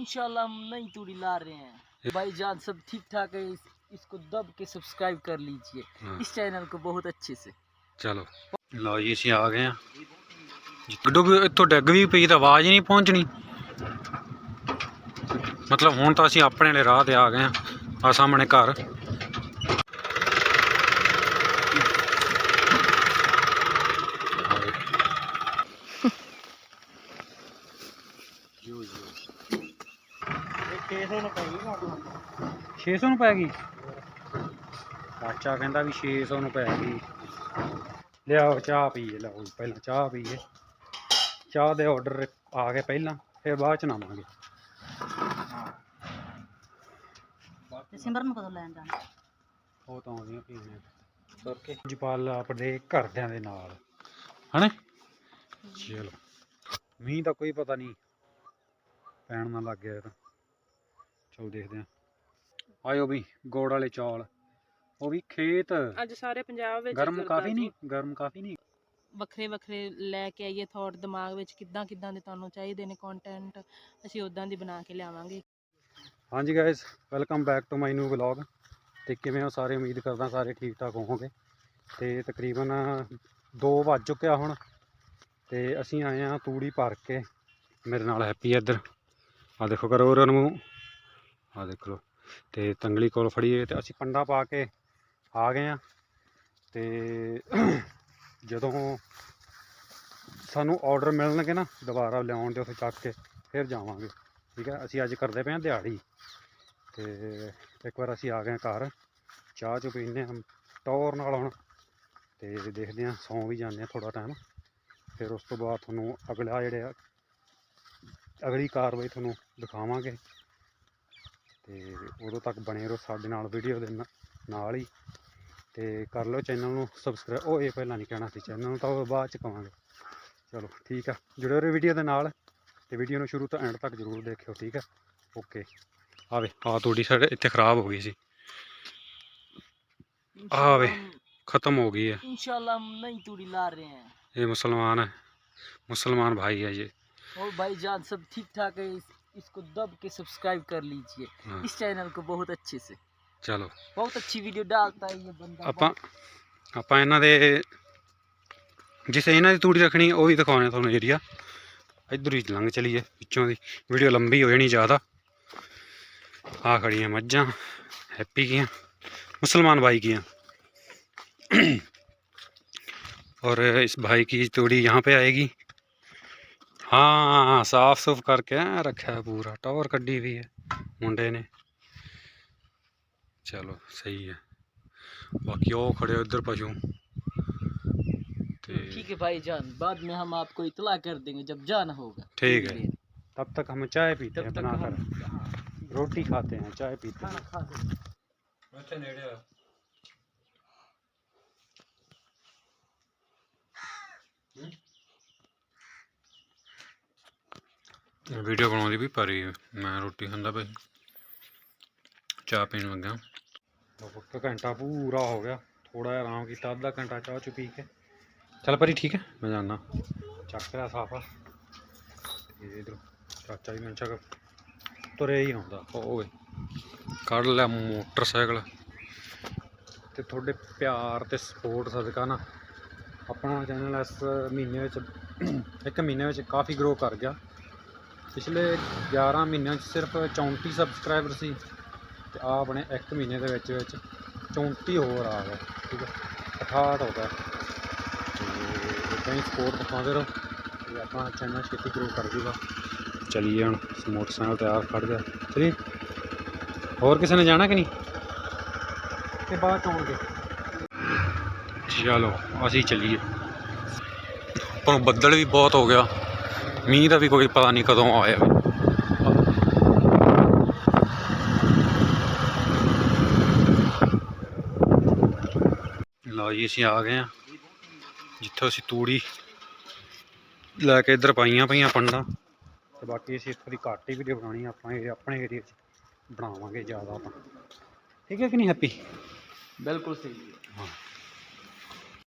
इंशाल्लाह हम नई तूड़ी ला रहे हैं भाईजान सब ठीक ठाक है इस, इसको दब के सब्सक्राइब कर लीजिए हाँ। इस चैनल को बहुत अच्छे से ਚਲੋ ਲਓ ਜੀ ਅਸੀਂ ਆ ਗਏ ਆ ਡੁੱਬ ਇੱਥੋਂ ਡਿੱਗ ਵੀ ਪਈ ਤਾਂ ਆਵਾਜ਼ ਹੀ ਨਹੀਂ ਪਹੁੰਚਣੀ ਮਤਲਬ ਹੁਣ ਤਾਂ ਅਸੀਂ ਆਪਣੇ ਵਾਲੇ ਰਾਹ ਤੇ ਆ ਗਏ ਆ ਆ ਸਾਹਮਣੇ ਘਰ 600 ਨੂੰ ਪੈ ਗਈ ਚਾਚਾ ਕਹਿੰਦਾ ਵੀ 600 ਨੂੰ ਪੈ ਗਈ। ਲਿਆਓ ਚਾਹ ਪੀਏ ਲਓ ਪਹਿਲਾਂ ਚਾਹ ਪੀਏ ਚਾਹ ਦੇ ਆਰਡਰ ਆ ਗਏ ਪਹਿਲਾਂ ਫਿਰ ਬਾਅਦ ਚ ਨਾਵਾਂਗੇ। ਤੇ ਸਿਮਰਨ ਕਦੋਂ ਲੈਣ ਜਾਣਾ? ਉਹ ਤਾਂ ਆਉਂਦੀਆਂ ਪੀਣੇ ਤੁਰ ਕੇ ਜਪਾਲ ਆਪਣੇ ਘਰਦਿਆਂ ਦੇ ਨਾਲ। ਹਨੇ? ਚਲੋ। ਮੀਂਹ ਦਾ ਕੋਈ ਪਤਾ ਨਹੀਂ। ਪੈਣ ਨਾ ਲੱਗ ਗਿਆ ਇਹ ਤਾਂ। ਚਲ ਦੇਖਦੇ ਆ ਆਇਓ ਵੀ ਗੋੜ ਵਾਲੇ ਚੌਲ। ਉਹ ਵੀ ਖੇਤ। ਅੱਜ ਸਾਰੇ ਪੰਜਾਬ ਵਿੱਚ ਗਰਮ ਕਾਫੀ ਨਹੀਂ ਗਰਮ ਕਾਫੀ ਨਹੀਂ। ਵੱਖਰੇ ਵੱਖਰੇ ਲੈ ਕੇ ਆਈਏ ਥਾਟ ਦਿਮਾਗ ਵਿੱਚ ਕਿੱਦਾਂ ਕਿੱਦਾਂ ਦੇ ਤੁਹਾਨੂੰ ਚਾਹੀਦੇ ਨੇ ਕੰਟੈਂਟ ਅਸੀਂ ਉਦਾਂ ਦੀ ਬਣਾ ਕੇ ਲਿਆਵਾਂਗੇ। ਹਾਂਜੀ guys welcome back to my new vlog ਤੇ ਕਿਵੇਂ ਹੋ ਸਾਰੇ? ਉਮੀਦ ਕਰਦਾ ਸਾਰੇ ਠੀਕ ਠਾਕ ਹੋਵੋਗੇ। ਤੇ ਤਕਰੀਬਨ 2 ਵੱਜ ਚੁੱਕਿਆ ਹੁਣ। ਤੇ ਅਸੀਂ ਆਏ ਆ ਤੂੜੀ ਭਰ ਕੇ। ਮੇਰੇ ਨਾਲ ਹੈਪੀ ਇੱਧਰ। ਆ ਦੇਖੋ ਕਰੋ ਉਹਨਾਂ ਨੂੰ ਆ ਦੇਖ ਲਓ ਤੇ ਤੰਗਲੀ ਕੋਲ ਫੜੀਏ ਤੇ ਅਸੀਂ ਪੰਡਾ ਪਾ ਕੇ ਆ ਗਏ ਆ ਤੇ ਜਦੋਂ ਸਾਨੂੰ ਆਰਡਰ ਮਿਲਣਗੇ ਨਾ, ਦੁਬਾਰਾ ਲਿਆਉਣ ਦੇ ਉੱਥੇ ਚੱਕ ਕੇ ਫਿਰ ਜਾਵਾਂਗੇ। ਠੀਕ ਹੈ, ਅਸੀਂ ਅੱਜ ਕਰਦੇ ਪਏ ਹਾਂ ਦਿਹਾੜੀ। ਤੇ ਇੱਕ ਵਾਰ ਅਸੀਂ ਆ ਗਏ ਹਾਂ ਘਰ। ਚਾਹ ਚੁ ਪੀਂਦੇ ਹਾਂ, ਟੌਰ ਨਾਲ ਹੁਣ। ਤੇ ਦੇਖਦੇ ਹਾਂ, ਸੌਂ ਵੀ ਜਾਂਦੇ ਹਾਂ ਥੋੜਾ ਟਾਈਮ ਫਿਰ ਉਸ ਤੋਂ ਬਾਅਦ ਤੁਹਾਨੂੰ ਅਗਲਾ ਜਿਹੜੇ ਆ, ਅਗਲੀ ਕਾਰਵਾਈ ਤੁਹਾਨੂੰ ਦਿਖਾਵਾਂਗੇ। ਤੇ ਉਦੋਂ ਤੱਕ ਬਣੇ ਰਹੋ ਸਾਡੇ ਨਾਲ ਵੀਡੀਓ ਦੇ ਨਾ- ਨਾਲ ਹੀ ਤੇ ਕਰ ਲਓ ਚੈਨਲ ਨੂੰ ਸਬਸਕ੍ਰਾਈਬ ਉਹ ਇਹ ਪਹਿਲਾਂ ਨਹੀਂ ਕਹਿਣਾ ਸੀ ਚੈਨਲ ਨੂੰ ਤਾਂ ਉਹ ਬਾਅਦ ਚ ਕਵਾਂਗੇ ਚਲੋ ਠੀਕ ਆ ਜੁੜੇ ਰਹੋ ਵੀਡੀਓ ਦੇ ਨਾਲ ਤੇ ਵੀਡੀਓ ਨੂੰ ਸ਼ੁਰੂ ਤੋਂ ਐਂਡ ਤੱਕ ਜ਼ਰੂਰ ਦੇਖਿਓ ਠੀਕ ਹੈ ਓਕੇ ਆਵੇ ਆ ਤੁਹਾਡੀ ਸਾਡੇ ਇੱਥੇ ਖਰਾਬ ਹੋ ਗਈ ਸੀ इंशाल्लाह वे। हम- ਖਤਮ ਹੋ ਗਈ ਹੈ इंशाल्लाह हम नई तूड़ी ला रहे हैं ਇਹ ਮੁਸਲਮਾਨ ਹੈ मुसलमान भाई है ये और भाईजान सब ठीक ठाक है इस, इसको दब के सब्सक्राइब कर लीजिए हाँ, इस चैनल को बहुत अच्छे से ਚਲੋ बहुत अच्छी वीडियो डालता है ये बंदा ਆਪਾਂ ਆਪਾਂ ਇਹਨਾਂ ਦੇ ਜਿਸੇ ਇਹਨਾਂ ਦੀ ਤੂੜੀ ਰੱਖਣੀ ਉਹ ਵੀ ਦਿਖਾਉਣੇ ਤੁਹਾਨੂੰ ਏਰੀਆ ਇੱਧਰ ਹੀ ਲੰਘ ਚਲੀਏ ਵਿੱਚੋਂ ਦੀ ਵੀਡੀਓ ਲੰਬੀ ਹੋ ਜਾਣੀ ਜ਼ਿਆਦਾ ਆ ਖੜੀਆਂ ਮੱਝਾਂ ਹੈਪੀ ਕੀਆਂ मुसलमान भाई की हैं और इस भाई की तूड़ी यहाँ पे आएगी हाँ हाँ साफ़ सुफ करके रखा है पूरा टावर कड्डी हुई है मुंडे ने। चलो सही है। बाकी वो खड़े हो इधर पशु। ठीक है भाईजान बाद में हम आपको इतला कर देंगे जब जाना होगा। ठीक है। तब तक हम चाय पीते तब हैं बनाकर हाँ, रोटी खाते हैं चाय पीते हैं। ਵੀਡੀਓ ਬਣਾਉਂਦੀ ਵੀ ਪਰੀ ਮੈਂ ਰੋਟੀ ਖਾਂਦਾ ਪਈ ਚਾਹ ਪੀਣ ਲੱਗਾ ਇੱਕ ਘੰਟਾ ਪੂਰਾ ਹੋ ਗਿਆ। ਥੋੜਾ ਜਿਹਾ ਆਰਾਮ ਕੀਤਾ, ਅੱਧਾ ਘੰਟਾ ਚਾਹ 'ਚ ਪੀ ਕੇ। ਚੱਲ ਪਰੀ ਠੀਕ ਹੈ, ਮੈਂ ਜਾਣਾ ਚੱਕ ਰਿਹਾ ਸਾਫਾ। ਤੇ ਇਧਰ ਚਾਚਾ ਵੀ ਮੈਂ ਚੱਕ ਤੁਰੇ ਹੀ ਆਉਂਦਾ। ਓਏ, ਕੱਢ ਲਿਆ ਮੋਟਰਸਾਈਕਲ। ਤੇ ਤੁਹਾਡੇ ਪਿਆਰ ਤੇ ਸਪੋਰਟ ਸਦਕਾ ਨਾ, ਆਪਣਾ ਚੈਨਲ ਇਸ ਮਹੀਨੇ ਵਿੱਚ, ਇੱਕ ਮਹੀਨੇ ਵਿੱਚ ਕਾਫੀ ਗਰੋ ਕਰ ਗਿਆ। ਪਿਛਲੇ 11 ਮਹੀਨਿਆਂ 'ਚ ਸਿਰਫ 34 ਸਬਸਕ੍ਰਾਈਬਰ ਸੀ ਤੇ ਆ ਆਪਣੇ ਇੱਕ ਮਹੀਨੇ ਦੇ ਵਿੱਚ ਵਿੱਚ 34 ਹੋਰ ਆ ਗਏ ਠੀਕ ਹੈ 68 ਹੋ ਗਿਆ। ਤੇ ਇਦਾਂ ਹੀ ਸਪੋਰਟ ਦਿਖਾਉਂਦੇ ਰਹੋ ਤੇ ਆਪਣਾ ਚੈਨਲ ਛੇਤੀ ਗਰੋ ਕਰ ਜੂਗਾ ਚਲੀਏ ਹੁਣ ਮੋਟਰਸਾਈਕਲ ਤੇ ਆਪ ਖੜ ਗਿਆ। ਚਲੀ। ਹੋਰ ਕਿਸੇ ਨੇ ਜਾਣਾ ਕਿ ਨਹੀਂ? ਤੇ ਬਾਅਦ ਚ ਆਉਣਗੇ। ਚਲੋ ਅਸੀਂ ਚੱਲੀਏ। ਪਰ ਬੱਦਲ ਵੀ ਬਹੁਤ ਹੋ ਗਿਆ। ਮੀਂਹ ਦਾ ਵੀ ਕੋਈ ਪਤਾ ਨਹੀਂ ਕਦੋਂ ਆਇਆ। ਲਓ ਜੀ ਅਸੀਂ ਆ ਗਏ ਆ ਜਿੱਥੇ ਅਸੀਂ ਤੂੜੀ ਲੈ ਕੇ ਇੱਧਰ ਪਾਈਆਂ ਪਈਆਂ ਪੰਡਾਂ। ਤੇ ਬਾਕੀ ਅਸੀਂ ਇੱਥੋਂ ਦੀ ਕਾਟੀ ਵੀ ਬਣਾਉਣੀ ਆਪਾਂ ਇਹ ਆਪਣੇ ਏਰੀਆ 'ਚ ਬਣਾਵਾਂਗੇ ਜ਼ਿਆਦਾ ਆਪਾਂ। ਠੀਕ ਹੈ ਕਿ ਨਹੀਂ ਹੈਪੀ? ਬਿਲਕੁਲ ਸਹੀ। ਹਾਂ।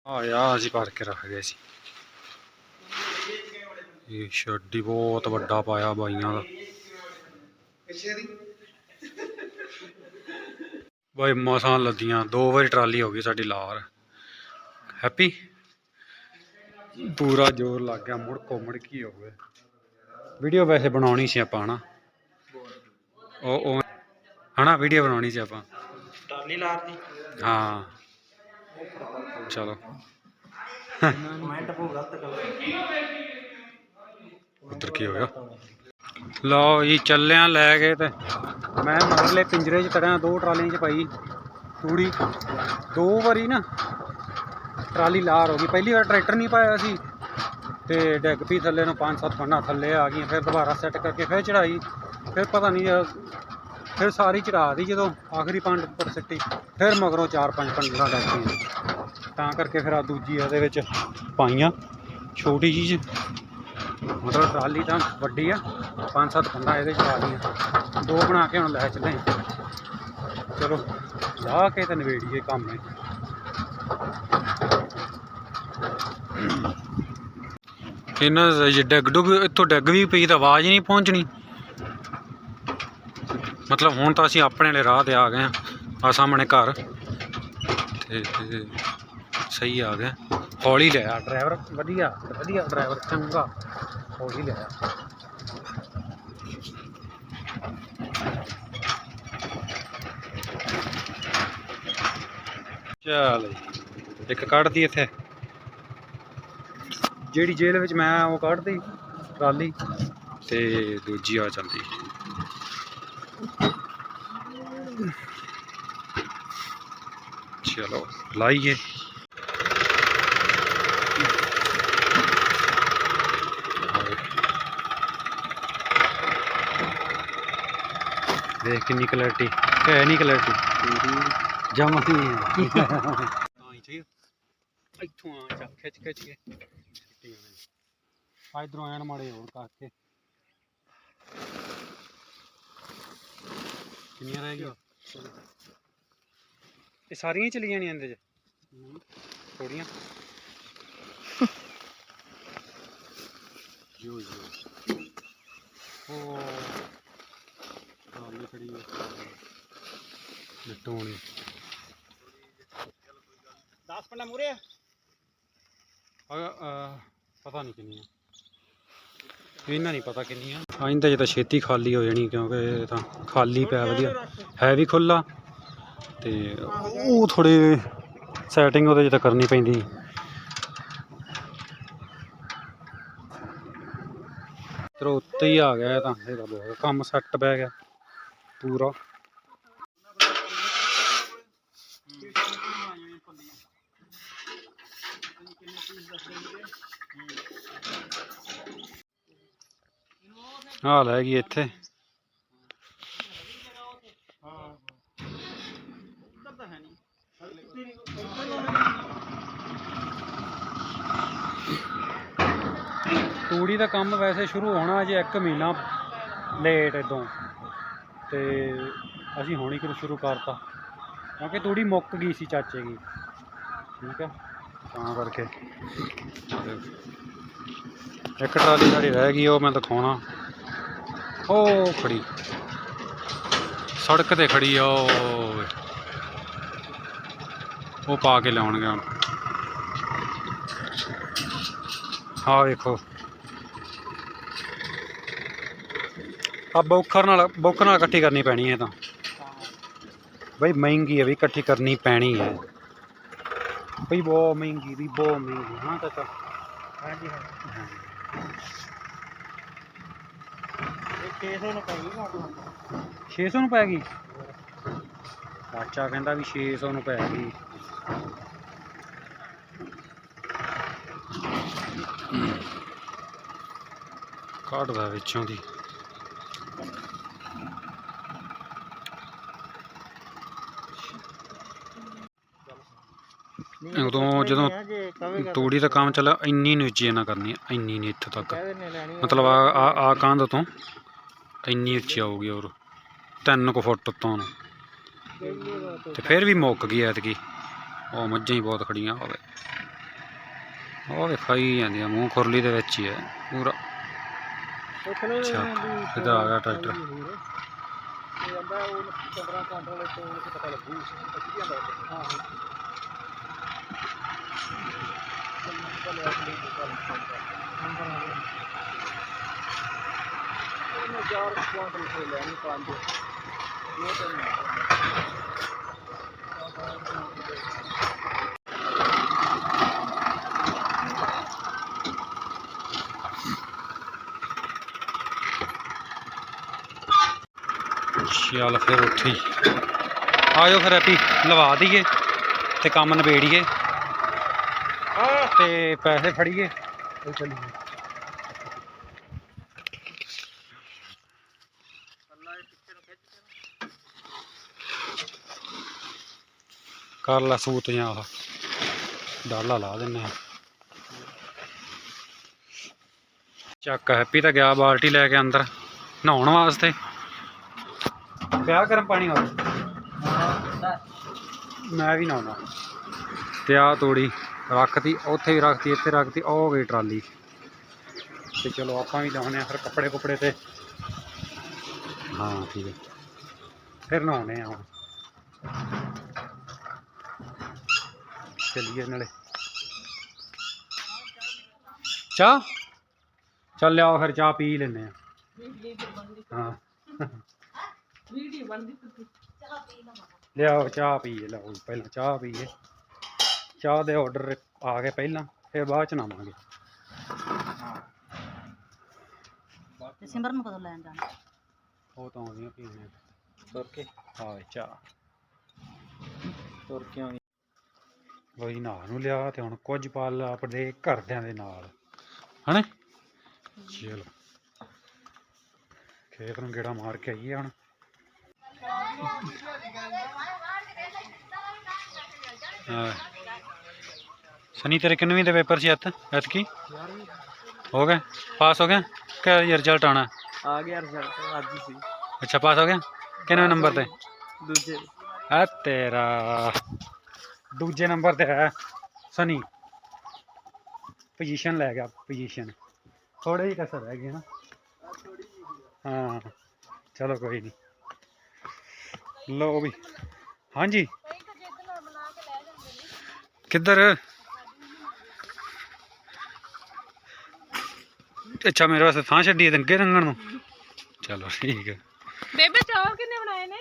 ਆ ਯਾ ਅਸੀਂ ਪਾਰਕ ਰੱਖ ਗਏ ਸੀ। ਇਹ ਸ਼ੈੱਡ ਹੀ ਬਹੁਤ ਵੱਡਾ ਪਾਇਆ ਬਾਈਆਂ ਦਾ। ਬਾਈ ਮਸਾਂ ਲੱਦੀਆਂ ਦੋ ਵਾਰੀ ਟਰਾਲੀ ਹੋ ਗਈ ਸਾਡੀ ਲਾਰ। ਹੈਪੀ? ਪੂਰਾ ਜ਼ੋਰ ਲੱਗ ਗਿਆ ਮੁੜ ਮੁੜ ਕੀ ਹੋ ਗਿਆ। ਵੀਡੀਓ ਵੈਸੇ ਬਣਾਉਣੀ ਸੀ ਆਪਾਂ ਹਨਾ? ਉਹ ਉਹ ਹਨਾ ਵੀਡੀਓ ਬਣਾਉਣੀ ਸੀ ਆਪਾਂ। ਟਰਾਲੀ ਲਾਰਦੀ ਹਾਂ। ਚਲੋ। ਕਮੈਂਟ ਕੋ ਗਲਤ ਕਰ। ਉੱਧਰ ਕੀ ਹੋਇਆ ਲਓ ਜੀ ਚੱਲਿਆ ਲੈ ਕੇ ਤੇ ਮੈਂ ਮਗਰਲੇ ਪਿੰਜਰੇ 'ਚ ਤੜਿਆ ਦੋ ਟਰਾਲੀਆਂ 'ਚ ਪਾਈ ਤੂੜੀ। ਦੋ ਵਾਰੀ ਨਾ ਟਰਾਲੀ ਲਾਰ ਹੋ ਗਈ। ਪਹਿਲੀ ਵਾਰ ਟਰੈਕਟਰ ਨਹੀਂ ਪਾਇਆ ਸੀ ਤੇ ਡੈਗ ਪਈ ਥੱਲੇ ਨੂੰ, ਪੰਜ ਸੱਤ ਪੰਨਾ ਥੱਲੇ ਆ ਗਈਆਂ, ਫਿਰ ਦੁਬਾਰਾ ਸੈੱਟ ਕਰਕੇ ਫਿਰ ਚੜਾਈ ਫਿਰ ਪਤਾ ਨਹੀਂ ਯਾਰ ਫਿਰ ਸਾਰੀ ਚੜਾ ਦੀ ਜਦੋਂ ਆਖਰੀ ਪੰਡ ਉੱਪਰ ਸਿੱਟੀ, ਫਿਰ ਮਗਰੋਂ ਚਾਰ ਪੰਜ ਪੰਡਾਂ ਲੱਗ ਗਈਆਂ। ਤਾਂ ਕਰਕੇ ਫਿਰ ਆ ਦੂਜੀ ਇਹਦੇ ਵਿੱਚ ਪਾਈਆਂ, ਛੋਟੀ ਜਿਹੀ। ਮਤਲਬ ਟਰਾਲੀ ਤਾਂ ਵੱਡੀ ਆ ਪੰਜ ਸੱਤ ਪੰਡਾ ਇਹਦੇ ਚ ਆ ਗਈਆਂ। ਦੋ ਬਣਾ ਕੇ ਹੁਣ ਲੈ ਚੱਲੇ ਚਲੋ, ਲਾ ਕੇ ਤੇ ਨਵੇੜੀਏ ਕੰਮ ਇਹ। ਇਹਨਾਂ ਦਾ ਜੇ ਡਿੱਗ ਡੁੱਗ, ਇੱਥੋਂ ਡਿੱਗ ਵੀ ਪਈ ਤਾਂ ਆਵਾਜ਼ ਹੀ ਨਹੀਂ ਪਹੁੰਚਣੀ। ਮਤਲਬ ਹੁਣ ਤਾਂ ਅਸੀਂ ਆਪਣੇ ਵਾਲੇ ਰਾਹ ਤੇ ਆ ਗਏ ਆ ਆ ਸਾਹਮਣੇ ਘਰ। ਤੇ ਤੇ ਸਹੀ ਆ ਗਏ ਹੌਲੀ ਲਿਆ ਡਰਾਈਵਰ, ਵਧੀਆ ਵਧੀਆ ਡਰਾਈਵਰ, ਚੰਗਾ। ਹੌਲੀ ਲਿਆ ਚੱਲ। ਇੱਕ ਕੱਢਦੀ ਇੱਥੇ। ਜਿਹੜੀ ਜੇਲ੍ਹ ਵਿੱਚ ਮੈਂ ਉਹ ਕੱਢਦੀ ਟਰਾਲੀ। ਤੇ ਦੂਜੀ ਆ ਜਾਂਦੀ। ਚਲੋ ਲਾਈਏ। ਦੇਖ ਕਿੰਨੀ ਕਲੈਰਿਟੀ ਹੈ ਨਹੀਂ ਕਲੈਰਿਟੀ ਜਮਾ ਨਹੀਂ ਹੈ। ਤਾਂ ਹੀ ਚਾਹੀਦਾ ਇੱਥੋਂ ਆ ਚੱਲ ਖਿੱਚ ਖਿੱਚ ਕੇ। ਸਿੱਟੀ ਆਉਣੇ ਆ ਇਧਰੋਂ ਆਣ ਮਾੜੇ ਹੋਰ ਕਰਕੇ ਕਿੰਨੀਆਂ ਰਹਿ ਗਈਆਂ? ਇਹ ਸਾਰੀਆਂ ਚਲੀ ਜਾਣੀਆਂ ਇਹਦੇ ਚ? ਥੋੜੀਆਂ। ਜੋ ਜੋ। ਉਹ ਖੜੀ ਹੈ ਲਟੋਣੀ 10 ਪੰਡਾ ਮੂਰੇ ਅ ਅ, ਪਤਾ ਨਹੀਂ ਕਿੰਨੀਆਂ। ਇਹਨਾਂ ਨਹੀਂ ਪਤਾ ਕਿੰਨੀਆਂ। ਆਇੰਦਾ ਜੇ ਤਾਂ ਛੇਤੀ ਖਾਲੀ ਹੋ ਜਾਣੀ ਕਿਉਂਕਿ ਇਹ ਤਾਂ ਖਾਲੀ ਪਿਆ ਵਧੀਆ। ਹੈ ਵੀ ਖੁੱਲਾ ਤੇ ਉਹ ਥੋੜੀ ਸੈਟਿੰਗ ਉਹਦੇ 'ਚ ਤਾਂ ਕਰਨੀ ਪੈਂਦੀ। ਚਲੋ ਉੱਤੇ ਹੀ ਆ ਗਿਆ ਇਹ ਤਾਂ। ਇਹ ਤਾਂ ਬਹੁਤ ਕੰਮ ਸੈੱਟ ਬਹਿ ਗਿਆ। ਪੂਰਾ। ਹਾਲ ਲੈ ਗਈ ਇੱਥੇ। ਤੂੜੀ ਦਾ ਕੰਮ ਵੈਸੇ ਸ਼ੁਰੂ ਹੋਣਾ ਅਜੇ 1 ਮਹੀਨਾ ਲੇਟ ਇਦੋਂ। ਤੇ ਅਸੀਂ ਹੁਣੀ ਕਰ ਸ਼ੁਰੂ ਕਰਤਾ। ਕਿਉਂਕਿ ਤੂੜੀ ਮੁੱਕ ਗਈ ਸੀ ਚਾਚੇ ਦੀ। ਠੀਕ ਹੈ ਤਾਂ ਕਰਕੇ। ਇੱਕ ਟਰਾਲੀ ਸਾਡੀ ਰਹਿ ਗਈ, ਉਹ ਮੈਂ ਦਿਖਾਉਣਾ। ਉਹ ਖੜੀ। ਸੜਕ ਤੇ ਖੜੀ ਆ, ਉਹ ਉਹ ਪਾ ਕੇ ਲਿਆਉਣਗੇ ਹੁਣ। ਆਹ ਵੇਖੋ। ਆ ਬੌਖਰ ਨਾਲ ਬੌਖਰ ਨਾਲ ਇਕੱਠੀ ਕਰਨੀ ਪੈਣੀ ਹੈ ਤਾਂ। ਬਈ ਮਹਿੰਗੀ ਹੈ ਵੀ ਇਕੱਠੀ ਕਰਨੀ ਪੈਣੀ ਹੈ। ਬਈ ਬਹੁਤ ਮਹਿੰਗੀ ਵੀ ਬਹੁਤ ਮਹਿੰਗੀ ਹਾਂ ਚਾਚਾ ਹਾਂਜੀ ਹਾਂ ਇਹ 600 ਨੂੰ 600 ਪੈ ਗਈ? ਚਾਚਾ ਕਹਿੰਦਾ ਵੀ 600 ਨੂੰ ਪੈ ਗਈ। ਕੱਢਦਾ ਵਿੱਚੋਂ ਦੀ। ਉਦੋਂ ਜਦੋਂ ਤੂੜੀ ਦਾ ਕੰਮ ਚੱਲਿਆ ਇੰਨੀ ਨਹੀਂ ਉੱਚੀ ਨਾ ਕਰਨੀ ਇੰਨੀ ਨਹੀਂ ਇੱਥੇ ਤੱਕ। ਮਤਲਬ ਆ ਆ ਆ ਕੰਧ ਤੋਂ ਇੰਨੀ ਉੱਚੀ ਆਊਗੀ ਔਰ ਤਿੰਨ ਕੁ ਫੁੱਟ ਤੋਂ ਨੂੰ ਤੇ ਫਿਰ ਵੀ ਮੁੱਕ ਗਈ ਐਤਕੀ। ਉਹ ਮੱਝਾਂ ਹੀ ਬਹੁਤ ਖੜੀਆਂ ਹੋਵੇ ਉਹ ਵੀ ਖਾਈ ਜਾਂਦੀਆਂ ਮੂੰਹ ਖੁਰਲੀ ਦੇ ਵਿੱਚ ਹੀ ਹੈ ਪੂਰਾ। ਅੱਛਾ ਆ ਗਿਆ ਟਰੈਕਟਰ। ਚਾਰ ਕੁਆਂਟਲ ਤੇ ਲੈਣੀ ਪੰਜ ਦੋ ਤਿੰਨ ਚੱਲ ਫਿਰ ਉੱਥੇ ਹੀ। ਫਿਰ ਐਪੀ ਲਵਾ ਦਈਏ ਤੇ ਕੰਮ ਨਿਬੇੜੀਏ। ਤੇ ਪੈਸੇ ਫੜੀਏ। ਤੇ ਚੱਲੀਏ ਕਰ ਲੈ ਸੂਤ ਜਾਂ ਆਹ ਡਾਲਾ ਲਾ ਦਿੰਨੇ ਆ। ਚੱਕ ਹੈਪੀ ਤਾਂ ਗਿਆ ਬਾਲਟੀ ਲੈ ਕੇ ਅੰਦਰ ਨਹਾਉਣ ਵਾਸਤੇ। ਪਿਆ ਗਰਮ ਪਾਣੀ ਹੋਰ ਮੈਂ ਵੀ ਨਹਾਉਣਾ। ਤੇ ਆ ਤੋੜੀ। ਰੱਖਤੀ ਉੱਥੇ ਵੀ ਰੱਖਤੀ ਇੱਥੇ ਰੱਖਤੀ ਉਹ ਗਈ ਟਰਾਲੀ। ਤੇ ਚਲੋ ਆਪਾਂ ਵੀ ਲਾਉਣੇ ਆ ਫਿਰ ਕੱਪੜੇ ਕੁਪੜੇ ਤੇ। ਹਾਂ ਠੀਕ ਹੈ। ਫਿਰ ਨਹਾਉਣੇ ਆ ਹੁਣ। ਚਲੀਏ ਨਾਲੇ। ਚਾਹ? ਚੱਲ ਲਿਆਓ ਫਿਰ ਚਾਹ ਪੀ ਲੈਨੇ ਆ। ਹਾਂ। ਵੀਡੀਓ ਬਣਦੀ ਤੁਸੀਂ। ਲਿਆਓ ਚਾਹ ਪੀਏ ਲਓ ਪਹਿਲਾਂ ਚਾਹ ਪੀਏ। ਚਾਹ ਦੇ ਆਰਡਰ ਆ ਗਏ ਪਹਿਲਾਂ ਫਿਰ ਬਾਅਦ ਚ ਨਾਵਾਂਗੇ। ਤੇ ਸਿਮਰਨ ਨੂੰ ਕਦੋਂ ਲੈਣ ਜਾਣਾ? ਉਹ ਤਾਂ ਆਉਂਦੀਆਂ ਪੀਣੇ ਤੁਰ ਕੇ? ਆਵੇ ਚਾਹ। ਤੁਰ ਕੇ ਆਉਣੀ ਲੋਈ ਨਾ ਨੂੰ ਲਿਆ ਤੇ ਹੁਣ ਕੁਝ ਪਲ ਆਪਣੇ ਘਰਦਿਆਂ ਦੇ ਨਾਲ। ਹਨੇ? ਚਲੋ। ਖੇਤ ਨੂੰ ਗੇੜਾ ਮਾਰ ਕੇ ਆਈਏ ਹੁਣ। ਹਾਂ। ਸਨੀ ਤੇਰੇ ਕਿੰਨਵੀਂ ਦੇ ਪੇਪਰ ਸੀ ਐਤ ਐਤਕੀ? ਹੋ ਗਏ ਪਾਸ ਹੋ ਗਿਆ? ਕਿ ਰਿਜ਼ਲਟ ਆਣਾ ਆ ਗਿਆ ਰਿਜ਼ਲਟ ਅੱਜ ਹੀ ਸੀ। ਅੱਛਾ ਪਾਸ ਹੋ ਗਿਆ? ਕਿੰਨਵੇਂ ਨੰਬਰ ਤੇ? ਦੂਜੇ। ਆ ਤੇਰਾ। ਦੂਜੇ ਨੰਬਰ ਤੇ ਹੈ। ਸਨੀ। ਪੋਜੀਸ਼ਨ ਲੈ ਗਿਆ ਪੋਜੀਸ਼ਨ ਥੋੜੇ ਹੀ ਕਸਰ ਰਹਿ ਗਈ ਨਾ। ਹਾਂ ਚਲੋ ਕੋਈ ਨਹੀਂ ਲਓ ਵੀ। ਹਾਂਜੀ। ਕਿੱਧਰ? ਅੱਛਾ ਮੇਰੇ ਵਾਸਤੇ ਥਾਂ ਛੱਡੀ ਹੈ ਅੱਗੇ ਰੰਗਣ ਨੂੰ। ਚਲੋ ਠੀਕ ਹੈ। ਬੇਬੇ ਚੌਲ ਕਿੰਨੇ ਬਣਾਏ ਨੇ?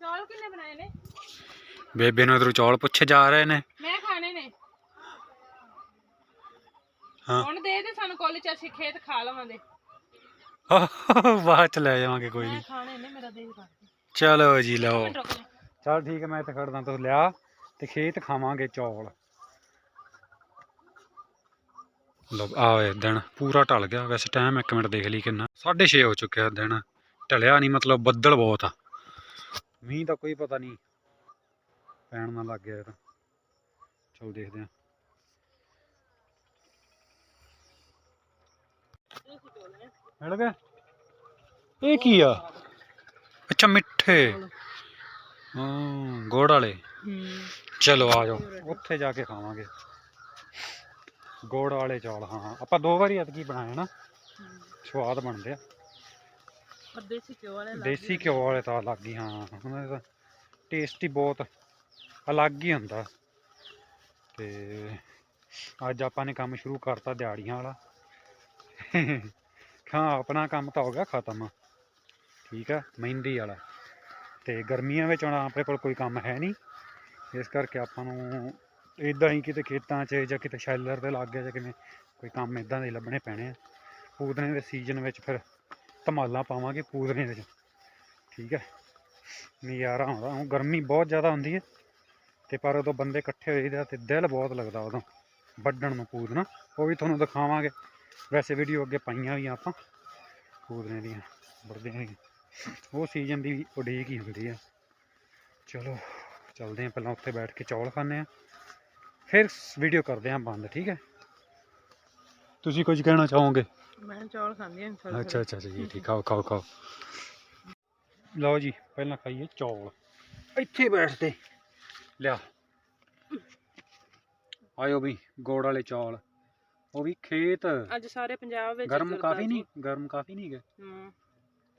ਚੌਲ ਕਿੰਨੇ ਬਣਾਏ ਨੇ? ਬੇਬੇ ਨੂੰ ਇਧਰੋਂ ਚੌਲ ਪੁੱਛੇ ਜਾ ਰਹੇ ਨੇ। ਮੈਂ ਖਾਣੇ ਨੇ। ਹਾਂ। ਹੁਣ ਦੇ ਦੇ ਸਾਨੂੰ ਕਾਲਜ ਅਸੀਂ ਖੇਤ ਖਾ ਲਵਾਂਗੇ। ਬਾਅਦ ਚ ਲੈ ਜਾਵਾਂਗੇ ਕੋਈ ਨਹੀਂ ਖਾਣੇ ਨੇ ਮੇਰਾ ਦਿਲ ਕਰਦਾ ਚਲੋ ਜੀ ਲਓ। ਚਲ ਠੀਕ ਹੈ ਮੈਂ ਇੱਥੇ ਖੜਦਾ ਤੂੰ ਲਿਆ ਤੇ ਖੇਤ ਖਾਵਾਂਗੇ ਚੌਲ। ਲੋ ਆਏ ਦਿਨ ਪੂਰਾ ਢਲ ਗਿਆ। ਵੈਸੇ ਟਾਈਮ ਇੱਕ ਮਿੰਟ ਦੇਖ ਲਈ ਕਿੰਨਾ। 6:30 ਹੋ ਚੁੱਕਿਆ ਦਿਨ। ਢਲਿਆ ਨਹੀਂ ਮਤਲਬ ਬੱਦਲ ਬਹੁਤ ਆ। ਮੀਂਹ ਦਾ ਕੋਈ ਪਤਾ ਨਹੀਂ। ਪੈਣ ਨਾ ਲੱਗ ਗਿਆ ਤਾਂ। ਚਲ ਦੇਖਦੇ ਆ ਮਿਲ ਗਏ ਇਹ ਕੀ ਆ? ਅੱਛਾ ਮਿੱਠੇ। ਹਾਂ ਗੁੜ ਵਾਲੇ। ਚਲੋ ਆ ਜਾਓ। ਉੱਥੇ ਜਾ ਕੇ ਖਾਵਾਂਗੇ। ਗੁੜ ਵਾਲੇ ਚੌਲ ਹਾਂ ਆਪਾਂ ਦੋ ਵਾਰੀ ਅਦਕੀ ਬਣਾਏ ਨਾ। ਸਵਾਦ ਬਣਦੇ ਆ। ਪਰ ਦੇਸੀ ਘਿਓ ਵਾਲੇ ਲੱਗ ਦੇਸੀ ਘਿਓ ਵਾਲੇ ਤਾਂ ਅਲੱਗ ਹੀ ਹਾਂ ਉਹਨਾਂ ਦਾ ਟੇਸਟ ਹੀ ਬਹੁਤ ਅਲੱਗ ਹੀ ਹੁੰਦਾ। ਤੇ ਅੱਜ ਆਪਾਂ ਨੇ ਕੰਮ ਸ਼ੁਰੂ ਕਰਤਾ ਦਿਹਾੜੀਆਂ ਵਾਲਾ। ਹਾਂ ਆਪਣਾ ਕੰਮ ਤਾਂ ਹੋ ਗਿਆ ਖਤਮ। ਠੀਕ ਆ ਮਹਿੰਦੀ ਵਾਲਾ। ਤੇ ਗਰਮੀਆਂ ਵਿੱਚ ਹੁਣ ਆਪਣੇ ਕੋਲ ਕੋਈ ਕੰਮ ਹੈ ਨਹੀਂ। ਇਸ ਕਰਕੇ ਆਪਾਂ ਨੂੰ ਇਦਾਂ ਹੀ ਕਿਤੇ ਖੇਤਾਂ 'ਚ ਜਾਂ ਕਿਤੇ ਸ਼ੈਲਰ ਦੇ ਲਾਗੇ ਜਾਂ ਕਿਵੇਂ ਕੋਈ ਕੰਮ ਇਦਾਂ ਦੇ ਲੱਭਣੇ ਪੈਣੇ ਆ। ਪੂਦਨੇ ਦੇ ਸੀਜ਼ਨ ਵਿੱਚ ਫਿਰ ਧਮਾਲਾਂ ਪਾਵਾਂਗੇ ਪੂਦਨੇ ਵਿੱਚ। ਠੀਕ ਹੈ, ਨਜ਼ਾਰਾ ਆਉਂਦਾ। ਹੁਣ ਗਰਮੀ ਬਹੁਤ ਜ਼ਿਆਦਾ ਹੁੰਦੀ ਹੈ ਤੇ ਪਰ ਉਦੋਂ ਬੰਦੇ ਇਕੱਠੇ ਹੋਈਦੇ ਆ ਤੇ ਦਿਲ ਬਹੁਤ ਲੱਗਦਾ ਉਦੋਂ ਵੱਢਣ ਨੂੰ ਪੂਦਨਾ ਉਹ ਵੀ ਤੁਹਾਨੂੰ ਦਿਖਾਵਾਂਗੇ। ਵੈਸੇ ਵੀਡੀਓ ਅੱਗੇ ਪਾਈਆਂ ਵੀ ਆਪਾਂ ਪੂਦਨੇ ਦੀਆਂ ਵੱਢਦੇ ਦੀਆਂ ਉਹ ਸੀਜ਼ਨ ਦੀ ਉਡੀਕ ਹੀ ਹੁੰਦੀ ਆ। ਚਲੋ, ਚੱਲਦੇ ਹਾਂ ਪਹਿਲਾਂ ਉੱਥੇ ਬੈਠ ਕੇ ਚੌਲ ਖਾਂਦੇ ਆ। ਫਿਰ ਵੀਡੀਓ ਕਰਦੇ ਹਾਂ ਬੰਦ ਠੀਕ ਹੈ? ਤੁਸੀਂ ਕੁਝ ਕਹਿਣਾ ਚਾਹੋਗੇ? ਮੈਂ ਚੌਲ ਖਾਂਦੀ ਹਾਂ ਅੱਛਾ ਅੱਛਾ ਅੱਛਾ ਜੀ ਠੀਕ ਖਾਓ ਖਾਓ ਖਾਓ। ਲਓ ਜੀ ਪਹਿਲਾਂ ਖਾਈਏ ਚੌਲ। ਇੱਥੇ ਬੈਠਦੇ ਲਿਆ। ਆਇਓ ਵੀ ਗੋੜ ਵਾਲੇ ਚੌਲ। ਉਹ ਵੀ ਖੇਤ। ਅੱਜ ਸਾਰੇ ਪੰਜਾਬ ਵਿੱਚ ਗਰਮ ਕਾਫੀ ਨਹੀਂ ਗਰਮ ਕਾਫੀ ਨਹੀਂ ਗਏ ਹਮ,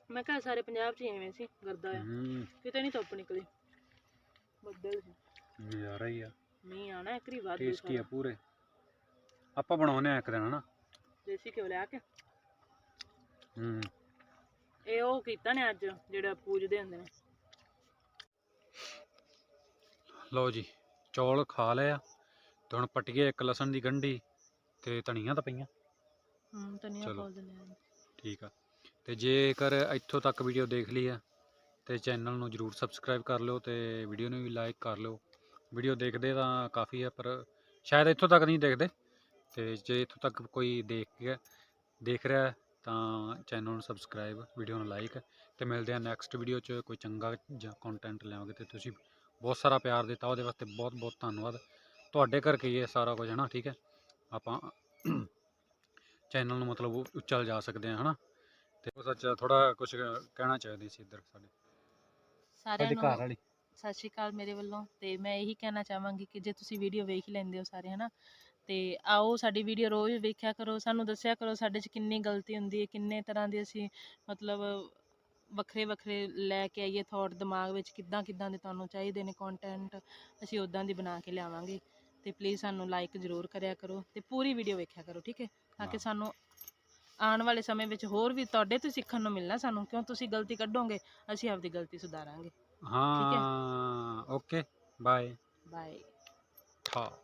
ਮੈਂ ਕਿਹਾ ਸਾਰੇ ਪੰਜਾਬ 'ਚ ਹੀ ਐਵੇਂ ਸੀ ਗਰਦਾ ਆ। ਹੂੰ। ਕਿਤੇ ਨਹੀਂ ਧੁੱਪ ਨਿਕਲੀ। ਬੱਦਲ ਸੀ। ਨਜ਼ਾਰਾ ਹੀ ਆ। ਮੀਂਹ ਆਣਾ ਇੱਕ ਰੀ ਵਾਧੂ ਟੇਸਟੀ ਆ। ਪੂਰੇ? ਆਪਾਂ ਬਣਾਉਨੇ ਆ ਇੱਕ ਦਿਨ ਹਨਾ? ਦੇਸੀ ਘਿਓ ਲਿਆ ਕੇ। ਹੂੰ। ਇਹ ਉਹ ਕੀਤਾ ਨੇ ਅੱਜ ਜਿਹੜਾ ਪੂਜਦੇ ਹੁੰਦੇ ਨੇ। ਲਓ ਜੀ ਚੌਲ ਖਾ ਲਏ ਆ। ਤੇ ਹੁਣ ਪਟੀਏ ਇੱਕ ਲਸਣ ਦੀ ਗੰਢੀ ਤੇ ਧਨੀਆਂ ਤਾਂ ਪਈਆਂ। ਹੂੰ ਧਨੀਆ ਚਲੋ। ਪਾ ਦਿੰਦੇ ਆ। ਠੀਕ ਆ। ਤੇ ਜੇਕਰ ਇੱਥੋਂ ਤੱਕ ਵੀਡੀਓ ਦੇਖ ਲਈ ਆ ਤੇ ਚੈਨਲ ਨੂੰ ਜਰੂਰ ਸਬਸਕ੍ਰਾਈਬ ਕਰ ਲਿਓ ਤੇ ਵੀਡੀਓ ਨੂੰ ਵੀ ਲਾਈਕ ਕਰ ਲਿਓ। ਵੀਡੀਓ ਦੇਖਦੇ ਤਾਂ ਕਾਫੀ ਆ ਪਰ ਸ਼ਾਇਦ ਇੱਥੋਂ ਤੱਕ ਨਹੀਂ ਦੇਖਦੇ। ਤੇ ਜੇ ਇੱਥੋਂ ਤੱਕ ਕੋਈ ਦੇਖ ਗਿਆ ਦੇਖ ਰਿਹਾ ਹੈ ਤਾਂ ਚੈਨਲ ਨੂੰ ਸਬਸਕ੍ਰਾਈਬ ਵੀਡੀਓ ਨੂੰ ਲਾਈਕ ਤੇ ਮਿਲਦੇ ਆ ਨੈਕਸਟ ਵੀਡੀਓ 'ਚ। ਕੋਈ ਚੰਗਾ ਜਾਂ ਕੰਟੈਂਟ ਲਿਆਵਾਂਗੇ ਤੇ ਤੁਸੀਂ ਬਹੁਤ ਸਾਰਾ ਪਿਆਰ ਦਿੱਤਾ ਉਹਦੇ ਵਾਸਤੇ ਬਹੁਤ ਬਹੁਤ ਧੰਨਵਾਦ। ਤੁਹਾਡੇ ਕਰਕੇ ਹੀ ਇਹ ਸਾਰਾ ਕੁਝ ਹੈ ਨਾ ਠੀਕ ਹੈ? ਆਪਾਂ ਚੈਨਲ ਨੂੰ ਮਤਲਬ ਉੱਚਾ ਲਿਜਾ ਸਕਦੇ ਆ ਹਨਾ? ਤੇ ਉਹ ਸੱਚ ਥੋੜਾ ਕੁਝ ਕਹਿਣਾ ਚਾਹੀਦੀ ਸੀ ਇੱਧਰ ਸਾਡੇ। ਸਾਰਿਆਂ ਸਾਡੇ ਨੂੰ ਘਰ ਵਾਲੀ। ਸਤਿ ਸ਼੍ਰੀ ਅਕਾਲ ਮੇਰੇ ਵੱਲੋਂ ਤੇ ਮੈਂ ਇਹੀ ਕਹਿਣਾ ਚਾਹਾਂਗੀ ਕਿ ਜੇ ਤੁਸੀਂ ਵੀਡੀਓ ਵੇਖ ਹੀ ਲੈਂਦੇ ਹੋ ਸਾਰੇ ਹਨਾ? ਤੇ ਆਓ ਸਾਡੀ ਵੀਡੀਓ ਰੋਜ਼ ਵੇਖਿਆ ਕਰੋ ਸਾਨੂੰ ਦੱਸਿਆ ਕਰੋ ਸਾਡੇ 'ਚ ਕਿੰਨੀ ਗਲਤੀ ਹੁੰਦੀ ਹੈ ਕਿੰਨੇ ਤਰ੍ਹਾਂ ਦੇ ਅਸੀਂ ਮਤਲਬ ਵੱਖਰੇ ਵੱਖਰੇ ਲੈ ਕੇ ਆਈਏ ਥੋਟ ਦਿਮਾਗ ਵਿੱਚ ਕਿੱਦਾਂ ਕਿੱਦਾਂ ਦੇ ਤੁਹਾਨੂੰ ਚਾਹੀਦੇ ਨੇ ਕੰਟੈਂਟ ਅਸੀਂ ਉਦਾਂ ਦੀ ਬਣਾ ਕੇ ਲਿਆਵਾਂਗੇ। ਤੇ ਪਲੀਜ਼ ਸਾਨੂੰ ਲਾਈਕ ਜ਼ਰੂਰ ਕਰਿਆ ਕਰੋ ਤੇ ਪੂਰੀ ਵੀਡੀਓ ਵੇਖਿਆ ਕਰੋ ਠੀਕ ਹੈ? ਤਾਂ ਕਿ ਹਾਂ। ਸਾਨੂੰ ਆਉਣ ਵਾਲੇ ਸਮੇਂ ਵਿੱਚ ਹੋਰ ਵੀ ਤੁਹਾਡੇ ਤੋਂ ਸਿੱਖਣ ਨੂੰ ਮਿਲਣਾ ਸਾਨੂੰ ਕਿਉਂ ਤੁਸੀਂ ਗਲਤੀ ਕੱਢੋਗੇ ਅਸੀਂ ਆਪਦੀ ਗਲਤੀ ਸੁਧਾਰਾਂਗੇ। ਹਾਂ। Okay bye. ਬਾਏ। ਠਾ